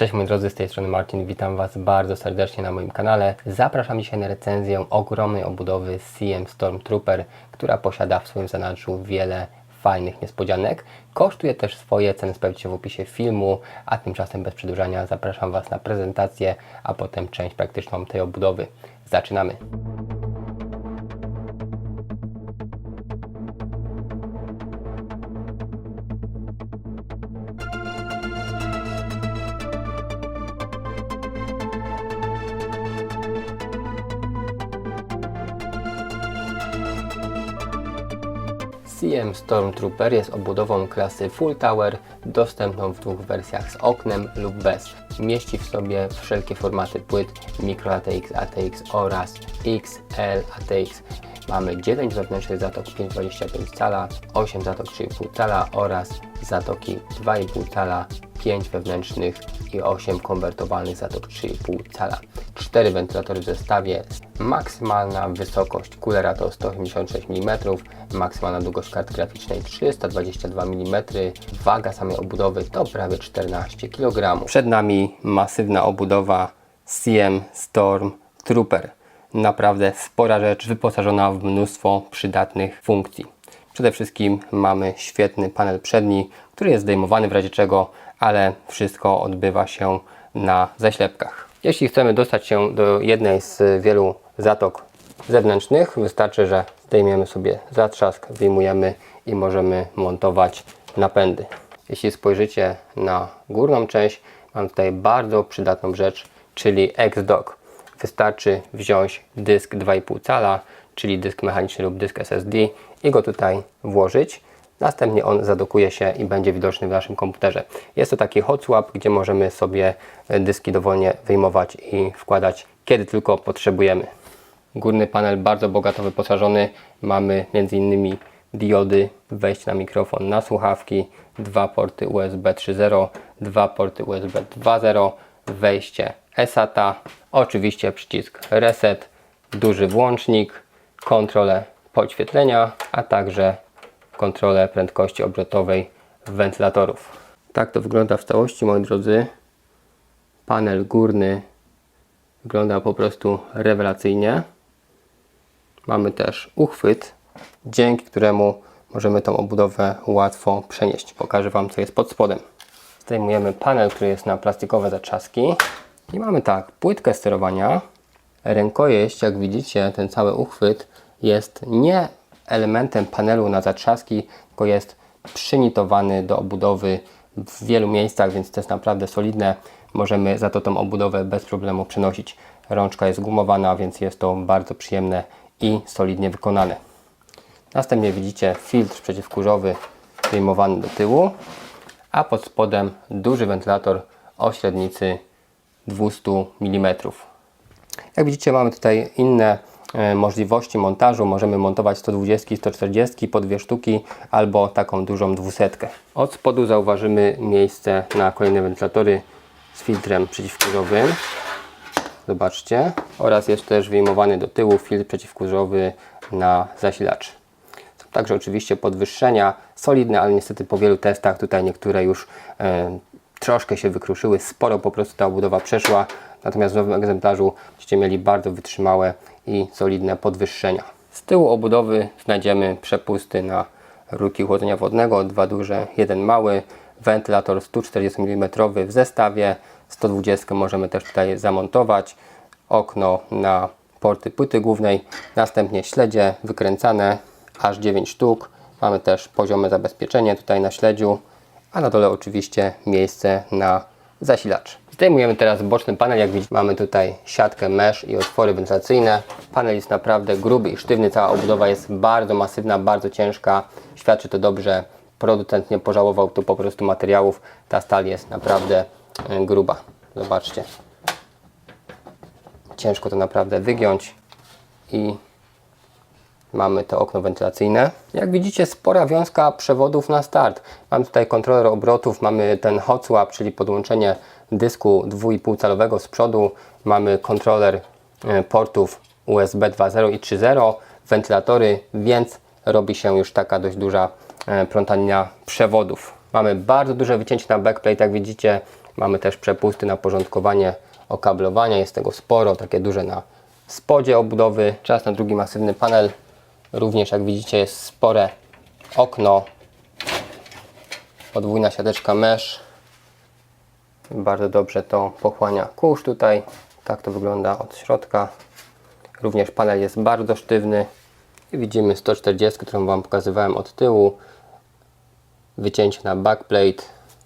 Cześć moi drodzy, z tej strony Marcin, witam Was bardzo serdecznie na moim kanale. Zapraszam dzisiaj na recenzję ogromnej obudowy CM Stormtrooper, która posiada w swoim zanadrzu wiele fajnych niespodzianek. Kosztuje też swoje, ceny sprawdźcie w opisie filmu, a tymczasem bez przedłużania zapraszam Was na prezentację, a potem część praktyczną tej obudowy. Zaczynamy! CM Stormtrooper jest obudową klasy Full Tower, dostępną w dwóch wersjach z oknem lub bez. Mieści w sobie wszelkie formaty płyt Micro ATX, ATX oraz XL ATX. Mamy 9 wewnętrznych zatok 5,25 cala, 8 zatok 3,5 cala oraz zatoki 2,5 cala, 5 wewnętrznych i 8 konwertowalnych zatok 3,5 cala. 4 wentylatory w zestawie, maksymalna wysokość kulera to 186 mm, maksymalna długość karty graficznej 322 mm, waga samej obudowy to prawie 14 kg. Przed nami masywna obudowa CM Storm Trooper. Naprawdę spora rzecz, wyposażona w mnóstwo przydatnych funkcji. Przede wszystkim mamy świetny panel przedni, który jest zdejmowany w razie czego, ale wszystko odbywa się na zaślepkach. Jeśli chcemy dostać się do jednej z wielu zatok zewnętrznych, wystarczy, że zdejmiemy sobie zatrzask, wyjmujemy i możemy montować napędy. Jeśli spojrzycie na górną część, mam tutaj bardzo przydatną rzecz, czyli X-Dock. Wystarczy wziąć dysk 2,5 cala, czyli dysk mechaniczny lub dysk SSD i go tutaj włożyć. Następnie on zadokuje się i będzie widoczny w naszym komputerze. Jest to taki hot swap, gdzie możemy sobie dyski dowolnie wyjmować i wkładać, kiedy tylko potrzebujemy. Górny panel bardzo bogato wyposażony. Mamy m.in. diody, wejście na mikrofon, na słuchawki, dwa porty USB 3.0, dwa porty USB 2.0, wejście SATA, oczywiście przycisk reset, duży włącznik, kontrolę podświetlenia, a także kontrolę prędkości obrotowej wentylatorów. Tak to wygląda w całości, moi drodzy. Panel górny wygląda po prostu rewelacyjnie. Mamy też uchwyt, dzięki któremu możemy tą obudowę łatwo przenieść. Pokażę Wam, co jest pod spodem. Zdejmujemy panel, który jest na plastikowe zatrzaski. I mamy tak, płytkę sterowania, rękojeść, jak widzicie, ten cały uchwyt jest nie elementem panelu na zatrzaski, tylko jest przynitowany do obudowy w wielu miejscach, więc to jest naprawdę solidne. Możemy za to tą obudowę bez problemu przenosić. Rączka jest gumowana, więc jest to bardzo przyjemne i solidnie wykonane. Następnie widzicie filtr przeciwkurzowy wyjmowany do tyłu, a pod spodem duży wentylator o średnicy 200 mm. Jak widzicie mamy tutaj inne e, możliwości montażu. Możemy montować 120, 140 po dwie sztuki albo taką dużą dwusetkę. Od spodu zauważymy miejsce na kolejne wentylatory z filtrem przeciwkurzowym. Zobaczcie. Oraz jest też wyjmowany do tyłu filtr przeciwkurzowy na zasilacz. Są także oczywiście podwyższenia solidne, ale niestety po wielu testach tutaj niektóre już e, troszkę się wykruszyły, sporo po prostu ta obudowa przeszła, natomiast w nowym egzemplarzu będziecie mieli bardzo wytrzymałe i solidne podwyższenia. Z tyłu obudowy znajdziemy przepusty na rurki chłodzenia wodnego, dwa duże, jeden mały, wentylator 140 mm w zestawie, 120 możemy też tutaj zamontować, okno na porty płyty głównej, następnie śledzie wykręcane, aż 9 sztuk, mamy też poziome zabezpieczenie tutaj na śledziu, a na dole oczywiście miejsce na zasilacz. Zdejmujemy teraz boczny panel, jak widzicie mamy tutaj siatkę mesh i otwory wentylacyjne. Panel jest naprawdę gruby i sztywny, cała obudowa jest bardzo masywna, bardzo ciężka. Świadczy to dobrze, producent nie pożałował tu po prostu materiałów. Ta stal jest naprawdę e, gruba. Zobaczcie. Ciężko to naprawdę wygiąć i mamy to okno wentylacyjne. Jak widzicie spora wiązka przewodów na start. Mam tutaj kontroler obrotów, mamy ten hot swap, czyli podłączenie dysku 2,5 calowego z przodu. Mamy kontroler e, portów USB 2.0 i 3.0, wentylatory, więc robi się już taka dość duża e, plątanina przewodów. Mamy bardzo duże wycięcie na backplate, jak widzicie Mamy też przepusty na porządkowanie okablowania, jest tego sporo, takie duże na spodzie obudowy. Czas na drugi masywny panel. Również jak widzicie jest spore okno, podwójna siateczka mesh. Bardzo dobrze to pochłania kurz tutaj. Tak to wygląda od środka. Również panel jest bardzo sztywny. I widzimy 140, którą Wam pokazywałem od tyłu. Wycięcie na backplate,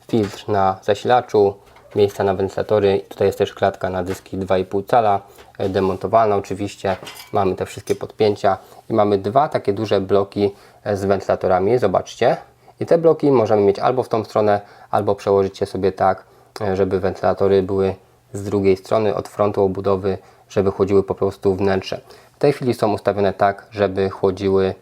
filtr na zasilaczu, miejsca na wentylatory. Tutaj jest też klatka na dyski 2,5 cala, e, demontowana oczywiście. Mamy te wszystkie podpięcia i mamy dwa takie duże bloki e, z wentylatorami. Zobaczcie. I te bloki możemy mieć albo w tą stronę, albo przełożyć je sobie tak, e, żeby wentylatory były z drugiej strony od frontu obudowy, żeby chłodziły po prostu wnętrze. W tej chwili są ustawione tak, żeby chłodziły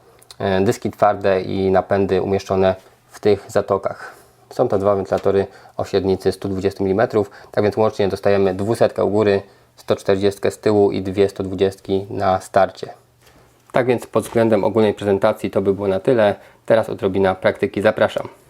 dyski twarde i napędy umieszczone w tych zatokach. Są to dwa wentylatory o średnicy 120 mm, tak więc łącznie dostajemy 200 u góry, 140 z tyłu i dwie 120 na starcie. Tak więc pod względem ogólnej prezentacji to by było na tyle. Teraz odrobina praktyki. Zapraszam.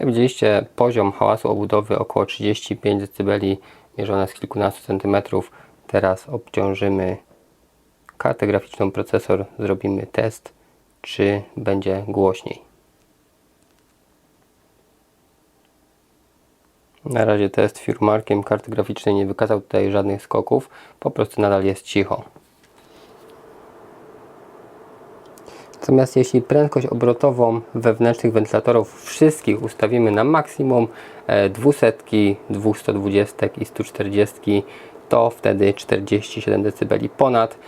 Jak widzieliście, poziom hałasu obudowy około 35 dB mierzone z kilkunastu centymetrów. Teraz obciążymy kartę graficzną, procesor, zrobimy test, czy będzie głośniej. Na razie test firmarkiem karty graficznej nie wykazał tutaj żadnych skoków, po prostu nadal jest cicho. Natomiast jeśli prędkość obrotową wewnętrznych wentylatorów wszystkich ustawimy na maksimum 200, 220 i 140, to wtedy 47 dB ponad,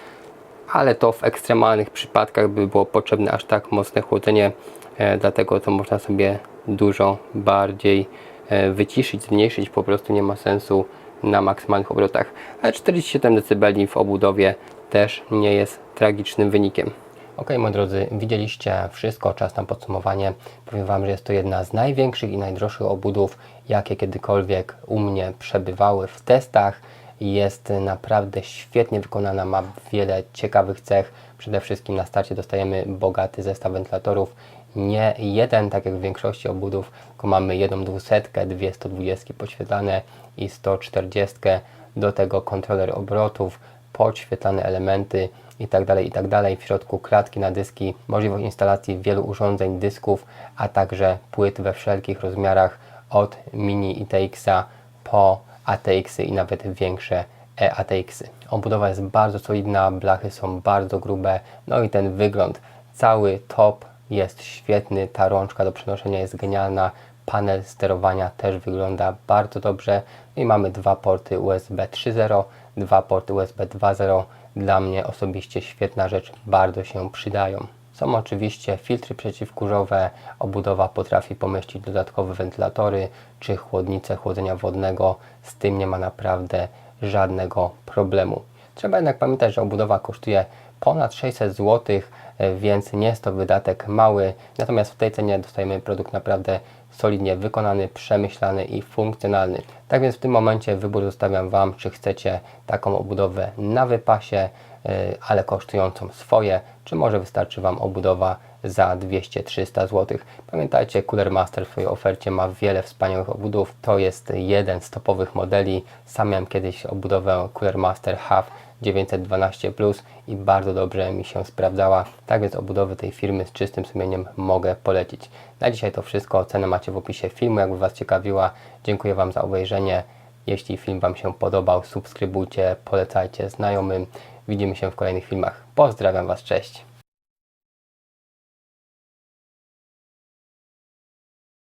ale to w ekstremalnych przypadkach by było potrzebne aż tak mocne chłodzenie, e, dlatego to można sobie dużo bardziej e, wyciszyć, zmniejszyć, po prostu nie ma sensu na maksymalnych obrotach. Ale 47 dB w obudowie też nie jest tragicznym wynikiem. Ok, moi drodzy, widzieliście wszystko, czas na podsumowanie. Powiem Wam, że jest to jedna z największych i najdroższych obudów, jakie kiedykolwiek u mnie przebywały w testach. Jest naprawdę świetnie wykonana, ma wiele ciekawych cech. Przede wszystkim na starcie dostajemy bogaty zestaw wentylatorów. Nie jeden, tak jak w większości obudów, tylko mamy jedną 200, dwie 120 podświetlane i 140. Do tego kontroler obrotów, podświetlane elementy i tak dalej, i tak. W środku klatki na dyski, możliwość instalacji wielu urządzeń, dysków, a także płyt we wszelkich rozmiarach od mini ITX-a po ATX-y i nawet większe e-ATX-y. Obudowa jest bardzo solidna, blachy są bardzo grube, no i ten wygląd, cały top jest świetny, ta rączka do przenoszenia jest genialna, panel sterowania też wygląda bardzo dobrze i mamy dwa porty USB 3.0, dwa porty USB 2.0 dla mnie osobiście świetna rzecz, bardzo się przydają. Są oczywiście filtry przeciwkurzowe, obudowa potrafi pomieścić dodatkowe wentylatory czy chłodnice chłodzenia wodnego, z tym nie ma naprawdę żadnego problemu. Trzeba jednak pamiętać, że obudowa kosztuje ponad 600 zł, więc nie jest to wydatek mały, natomiast w tej cenie dostajemy produkt naprawdę solidnie wykonany, przemyślany i funkcjonalny. Tak więc w tym momencie wybór zostawiam Wam, czy chcecie taką obudowę na wypasie, y, ale kosztującą swoje, czy może wystarczy Wam obudowa za 200-300 zł. Pamiętajcie, Cooler Master w swojej ofercie ma wiele wspaniałych obudów. To jest jeden z topowych modeli. Sam miałem kiedyś obudowę Cooler Master Half 912 Plus i bardzo dobrze mi się sprawdzała. Tak więc obudowy tej firmy z czystym sumieniem mogę polecić. Na dzisiaj to wszystko. Cenę macie w opisie filmu, jakby Was ciekawiła. Dziękuję Wam za obejrzenie. Jeśli film Wam się podobał, subskrybujcie, polecajcie znajomym. Widzimy się w kolejnych filmach. Pozdrawiam Was, cześć!